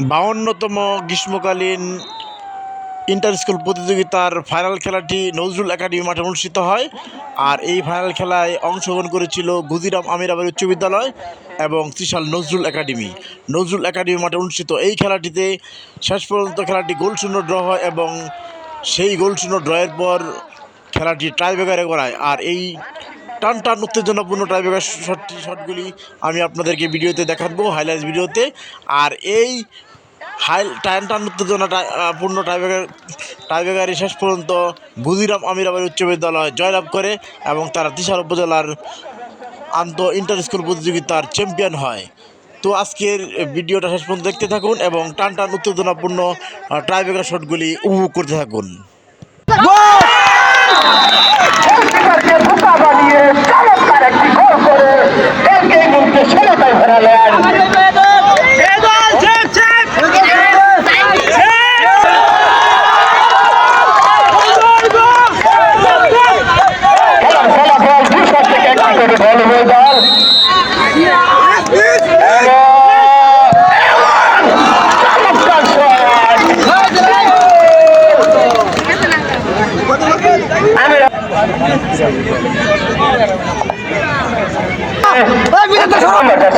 বাউন্নতম গ্রীষ্মকালীন inter school প্রতিযোগিতার final খেলাটি নজরুল একাডেমি মাঠে অনুষ্ঠিত হয়। আর এই ফাইনাল খেলায় অংশগ্রহণ করেছিল গুজিরাম আমিরাবাদ উচ্চ বিদ্যালয় এবং ত্রিশাল নজরুল একাডেমি। নজরুল একাডেমি মাঠে অনুষ্ঠিত এই খেলাটিতে শেষ পর্যন্ত খেলাটি গোলশূন্য ড্র হয় এবং সেই গোলশূন্য ড্রয়ের পর খেলাটি টাইব্রেকারে করায় আর এই টান টান উত্তেজনাপূর্ণ টাইব্রেকার শটটি শটগুলি আমি আপনাদেরকে ভিডিওতে দেখাবো হাইলাইটস ভিডিওতে। আর এই হাই, টান টান উত্তেজনা পূর্ণ টাইব্রেকার টাইব্রেকারে শেষ পর্যন্ত গুজিরাম আমিরাবাদ উচ্চ বিদ্যালয় জয়লাভ করে এবং তারা তিশাল উপজেলার আন্ত ইন্টার স্কুল প্রতিযোগিতার চ্যাম্পিয়ন হয়। তো আজকের ভিডিওটা শেষ পর্যন্ত দেখতে থাকুন এবং টান টান উত্তেজনাপূর্ণ টাইব্রেকার শটগুলি উপভোগ করতে থাকুন গোলকিপারকে বোকা বানিয়ে চমৎকার একটি গোল করে এই মুহূর্তে ষোলোটায় ফেরালেন খেলার ফলাফল দুই শট একটি বল হয়ে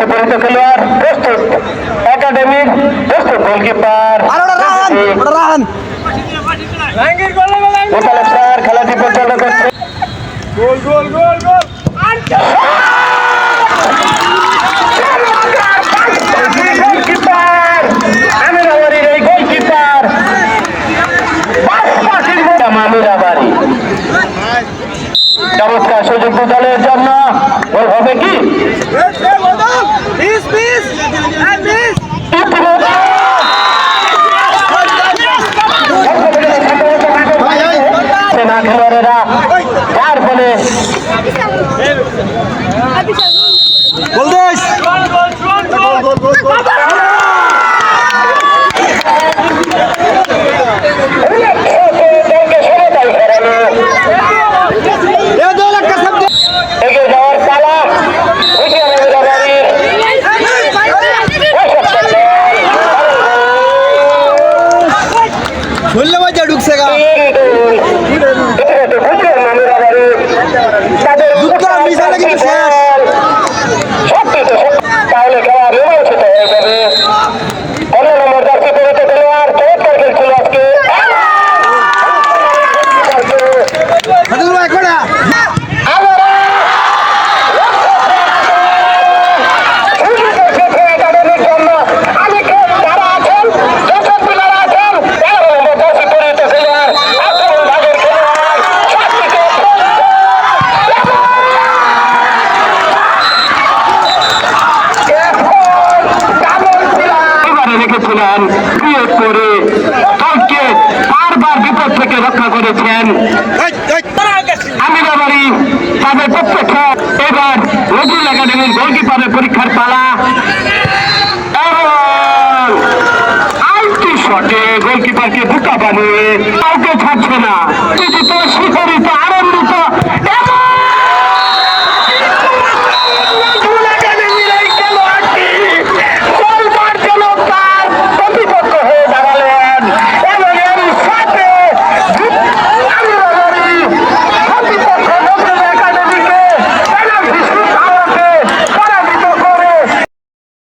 পরিচিত খেলোয়াড় প্রস্তুত একাডেমির প্রস্তুত গোলকিপার মোতালেব স্যার খেলাটি পরিচালনা করছে। গোলকিপার যার ফলে দলকে Yeah. করেছেন ক্রিয়েট করে দলকে বারবার বিপদ থেকে রক্ষা করেছেন। আমি বাবারি তাদের প্রত্যক্ষ, এবার নজরুল একাডেমির গোলকিপারের পরীক্ষার পালা। আরেকটি গোলকিপারকে বুকা বানিয়ে কাউকে ছাড়ছে না।